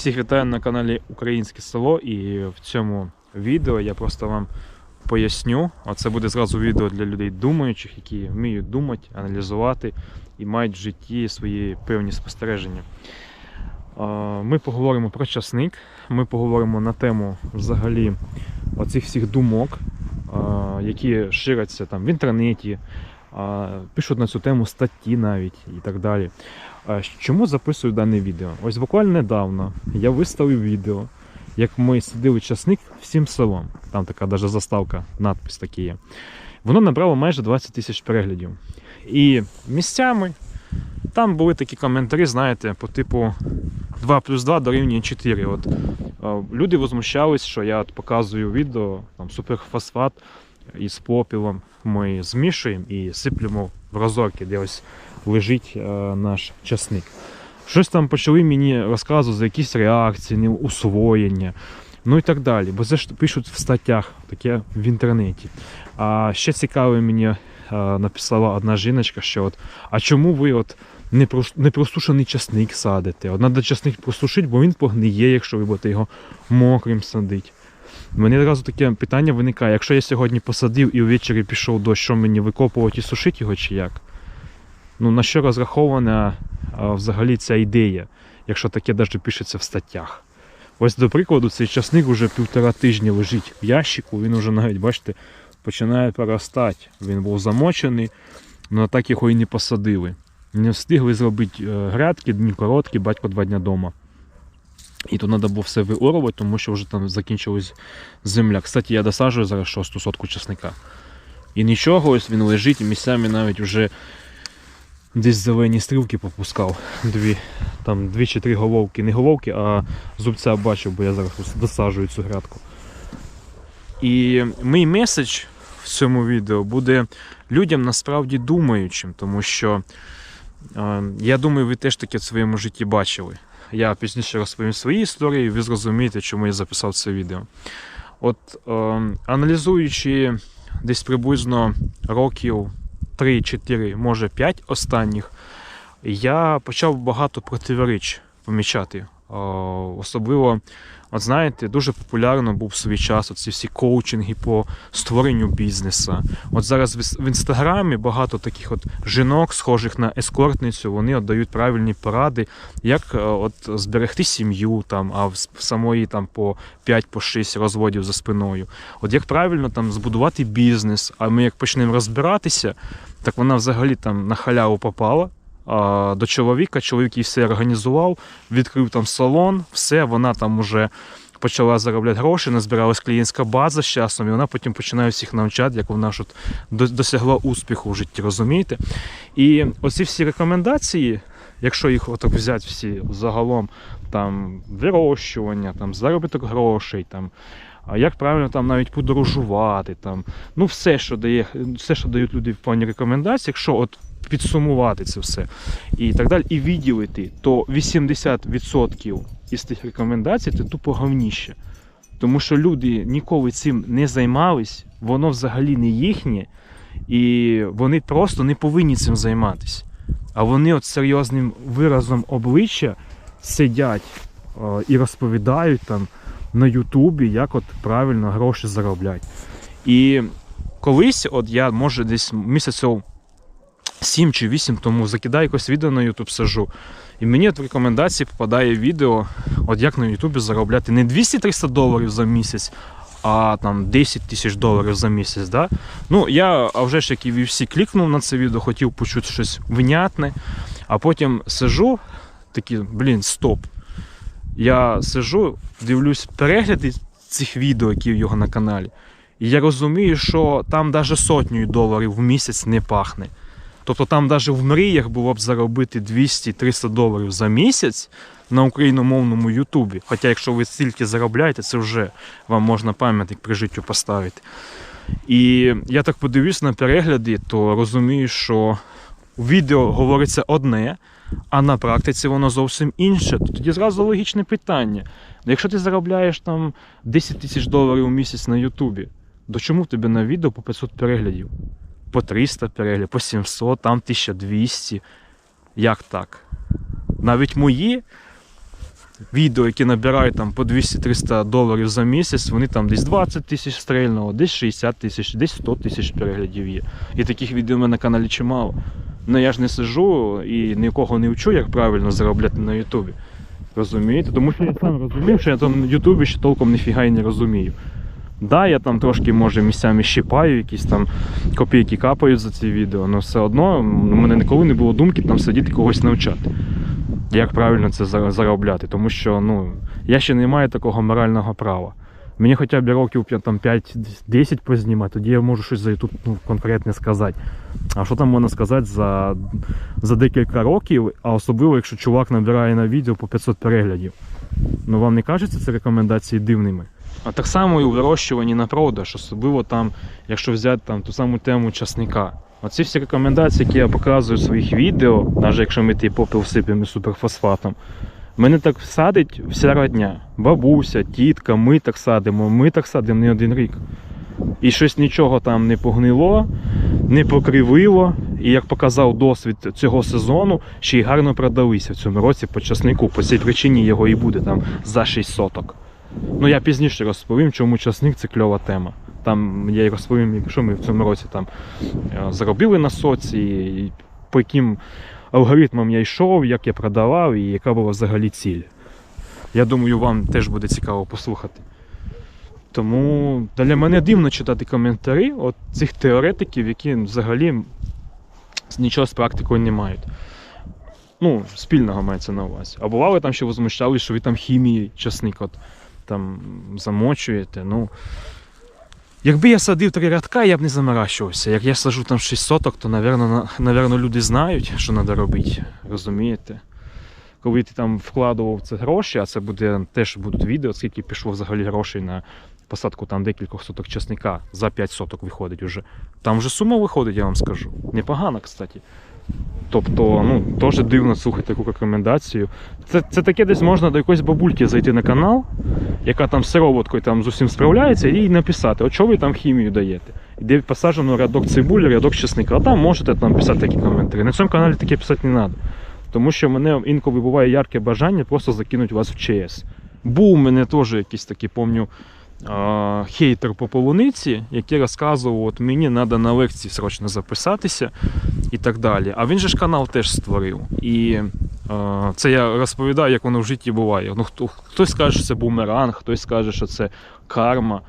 Всіх вітаю на каналі Українське село і в цьому відео я просто вам поясню. А це буде зразу відео для людей думаючих, які вміють думати, аналізувати і мають в житті свої певні спостереження. Ми поговоримо про часник, ми поговоримо на тему взагалі оцих всіх думок, які ширяться там в інтернеті, пишуть на цю тему статті навіть і так далі. Чому записую дане відео? Ось буквально недавно я виставив відео, як ми садили часник всім селом. Там така даже заставка, надпис такий є. Воно набрало майже 20 тисяч переглядів. І місцями там були такі коментарі, знаєте, по типу 2 плюс 2 дорівнює 4. От, люди возмущались, що я от показую відео, там суперфосфат із попілом ми змішуємо і сиплемо розорки, де ось лежить е, наш часник. Щось там почали мені розказувати за якісь реакції, усвоєння, ну і так далі. Бо це ж пишуть в статтях, таке в інтернеті. А ще цікаво мені е, написала одна жіночка, що от, а чому ви от не, прос- не просушений часник садите? От треба часник просушити, бо він погниє, якщо ви будете його мокрим садити. У мене одразу таке питання виникає: якщо я сьогодні посадив і ввечері пішов дощ, що мені викопувати і сушити його чи як? Ну, на що розрахована а, взагалі ця ідея, якщо таке навіть пишеться в статтях? Ось, до прикладу, цей часник вже півтора тижні лежить в ящику, він вже навіть, бачите, починає проростати. Він був замочений, але так його і не посадили. Не встигли зробити е, грядки, дні короткі, батько два дня вдома. І то треба було все виорувати, тому що вже там закінчилась земля. Кстати, я досаджую зараз шосту сотку часника. І нічого, ось він лежить, і місцями навіть вже десь зелені стрілки попускав. Дві, там дві чи три головки, не головки, а зубця бачив, бо я зараз досаджую цю грядку. І мій меседж в цьому відео буде людям насправді думаючим, тому що я думаю, ви теж таке в своєму житті бачили. Я пізніше розповім свої історії, і ви зрозумієте, чому я записав це відео. От е, аналізуючи десь приблизно років 3-4, може 5 останніх, я почав багато противоріч помічати. Е, Особливо, от знаєте, дуже популярно був в свій час оці всі коучинги по створенню бізнесу. От зараз в інстаграмі багато таких от жінок, схожих на ескортницю, вони от дають правильні поради, як е, от зберегти сім'ю, там, а в самої там по 5-6 розводів за спиною. От як правильно там збудувати бізнес, а ми як почнемо розбиратися, так вона взагалі там на халяву попала. До чоловіка, чоловік їй все організував, відкрив там салон, все, вона там уже почала заробляти гроші, назбиралась клієнтська база з часом, і вона потім починає всіх навчати, як вона ж от досягла успіху в житті, розумієте? І оці всі рекомендації, якщо їх отак взяти всі загалом, там вирощування, там заробіток грошей, там. Як правильно там навіть подорожувати, там, ну все, що дає, все, що дають люди в плані рекомендацій, якщо от підсумувати це все і так далі, і відділити, то 80% із тих рекомендацій це тупо говніще. Тому що люди ніколи цим не займались, воно взагалі не їхнє, і вони просто не повинні цим займатися. А вони от серйозним виразом обличчя сидять е, і розповідають там на Ютубі, як от правильно гроші заробляти. І колись, от я може десь місяців 7 чи 8 тому закидаю якось відео на Ютуб сажу. І мені от в рекомендації попадає відео, от як на Ютубі заробляти не 200-300 доларів за місяць, а там 10 тисяч доларів за місяць. Да? Ну, я вже ж як і всі клікнув на це відео, хотів почути щось внятне, а потім сижу, такий, блін, стоп. Я сижу, дивлюсь перегляди цих відео, які в його на каналі. І я розумію, що там навіть сотнею доларів в місяць не пахне. Тобто там навіть в мріях було б заробити 200-300 доларів за місяць на україномовному Ютубі. Хоча, якщо ви стільки заробляєте, це вже вам можна пам'ятник при життю поставити. І я так подивлюсь на перегляди, то розумію, що у відео говориться одне, а на практиці воно зовсім інше. Тоді зразу логічне питання. Якщо ти заробляєш там 10 тисяч доларів у місяць на Ютубі, то чому в тебе на відео по 500 переглядів? По 300 переглядів, по 700, там 1200. Як так? Навіть мої відео, які набирають там по 200-300 доларів за місяць, вони там десь 20 тисяч стрельного, десь 60 тисяч, десь 100 тисяч переглядів є. І таких відео в мене на каналі чимало. Ну я ж не сижу і нікого не вчу, як правильно заробляти на Ютубі. Розумієте? Тому що я сам розумів, що я там на Ютубі ще толком ніфіга і не розумію. Да, я там трошки, може, місцями щипаю, якісь там копійки капають за ці відео, але все одно у мене ніколи не було думки там сидіти когось навчати. Як правильно це заробляти, тому що ну, я ще не маю такого морального права. Мені хоча б років 5-10 познімати, тоді я можу щось за YouTube ну, конкретне сказати. А що там можна сказати за, за декілька років, а особливо, якщо чувак набирає на відео по 500 переглядів. Ну вам не кажеться ці рекомендації дивними? А так само і у вирощуванні на продаж, особливо там, якщо взяти там ту саму тему часника. Оці всі рекомендації, які я показую в своїх відео, навіть якщо ми ті попіл всипемо суперфосфатом, мене так садить вся родня. Бабуся, тітка, ми так садимо, ми так садимо не один рік. І щось нічого там не погнило, не покривило. І як показав досвід цього сезону, ще й гарно продалися в цьому році по часнику. По цій причині його і буде там за 6 соток. Ну я пізніше розповім, чому часник це кльова тема. Там я й розповім, що ми в цьому році там е, заробили на соці, і по яким алгоритмам я йшов, як я продавав і яка була взагалі ціль. Я думаю, вам теж буде цікаво послухати. Тому для мене дивно читати коментарі от цих теоретиків, які взагалі нічого з практикою не мають. Ну, спільного мається на увазі. А бували там, що возмущали, що ви там хімії часник от, там замочуєте. Ну, якби я садив три рядка, я б не заморачувався. Як я сажу там 6 соток, то, напевно, люди знають, що треба робити. Розумієте? Коли ти там вкладував це гроші, а це буде теж будуть відео, скільки пішло взагалі грошей на посадку там декількох соток часника, за 5 соток виходить уже. Там вже сума виходить, я вам скажу. Непогана, кстати. Тобто, ну, теж дивно слухати таку рекомендацію. Це, це таке десь можна до якоїсь бабульки зайти на канал, яка там сироваткою там з усім справляється, і написати, от що ви там хімію даєте. Де посаджено рядок цибулі, рядок чесника. А там можете там писати такі коментарі. На цьому каналі таке писати не треба. Тому що в мене інколи буває ярке бажання просто закинути вас в ЧС. Був у мене теж якийсь такий, а, хейтер по полуниці, який розказував, от мені треба на лекції срочно записатися і так далі. А він же ж канал теж створив. І це я розповідаю, як воно в житті буває. Ну, хто, хтось скаже, що це бумеранг, хтось скаже, що це карма.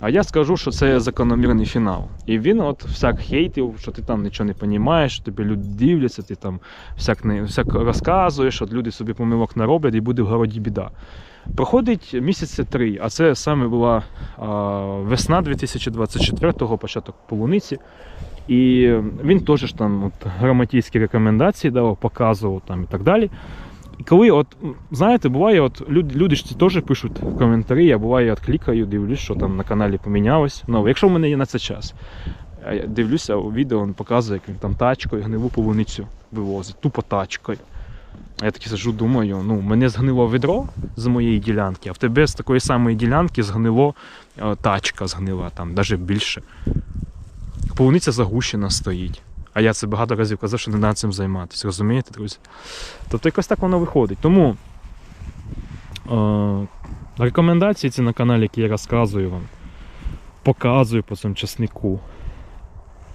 А я скажу, що це закономірний фінал. І він от всяк хейтив, що ти там нічого не розумієш, тобі люди дивляться, ти там всяк, не, всяк розказуєш, от люди собі помилок не роблять і буде в городі біда. Проходить місяці три, а це саме була весна 2024-го, початок полуниці. І він теж там от, граматійські рекомендації давав, показував там і так далі. І коли, от, знаєте, буває, от люди, люди ж теж пишуть коментарі, я буває, от клікаю, дивлюсь, що там на каналі помінялось. Ну, якщо в мене є на це час. Я дивлюся, у відео він показує, як він там тачкою гнилу полуницю вивозить, тупо тачкою. Я такий сижу, думаю, ну, мене згнило відро з моєї ділянки, а в тебе з такої самої ділянки згнило е, тачка згнила, там, навіть більше. Полуниця загущена стоїть. А я це багато разів казав, що не треба цим займатися. Розумієте, друзі? Тобто якось так воно виходить. Тому е, рекомендації ці на каналі, які я розказую вам, показую по цьому часнику,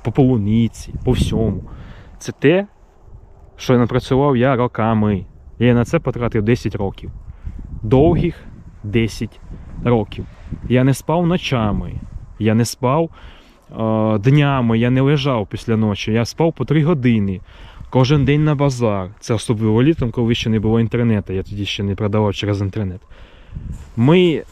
по полуниці, по всьому. Це те, що я напрацював я роками. Я на це потратив 10 років. Довгих 10 років. Я не спав ночами, я не спав е, днями, я не лежав після ночі, я спав по 3 години. Кожен день на базар. Це особливо літом, коли ще не було інтернету. Я тоді ще не продавав через інтернет. Ми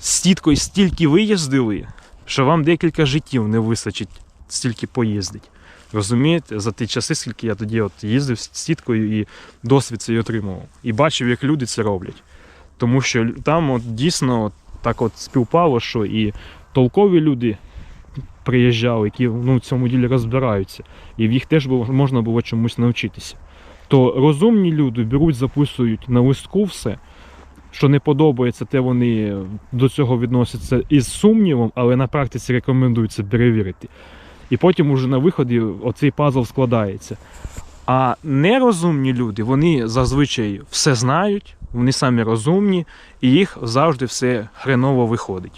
з тіткою стільки виїздили, що вам декілька життів не вистачить стільки поїздить. Розумієте, за ті часи, скільки я тоді от їздив з сіткою і досвід цей отримував. І бачив, як люди це роблять. Тому що там от дійсно от так от співпало, що і толкові люди приїжджали, які ну, в цьому ділі розбираються, і в їх теж було, можна було чомусь навчитися. То розумні люди беруть, записують на листку все, що не подобається, те вони до цього відносяться із сумнівом, але на практиці рекомендують це перевірити. І потім уже на виході оцей пазл складається. А нерозумні люди, вони зазвичай все знають, вони самі розумні, і їх завжди все хреново виходить.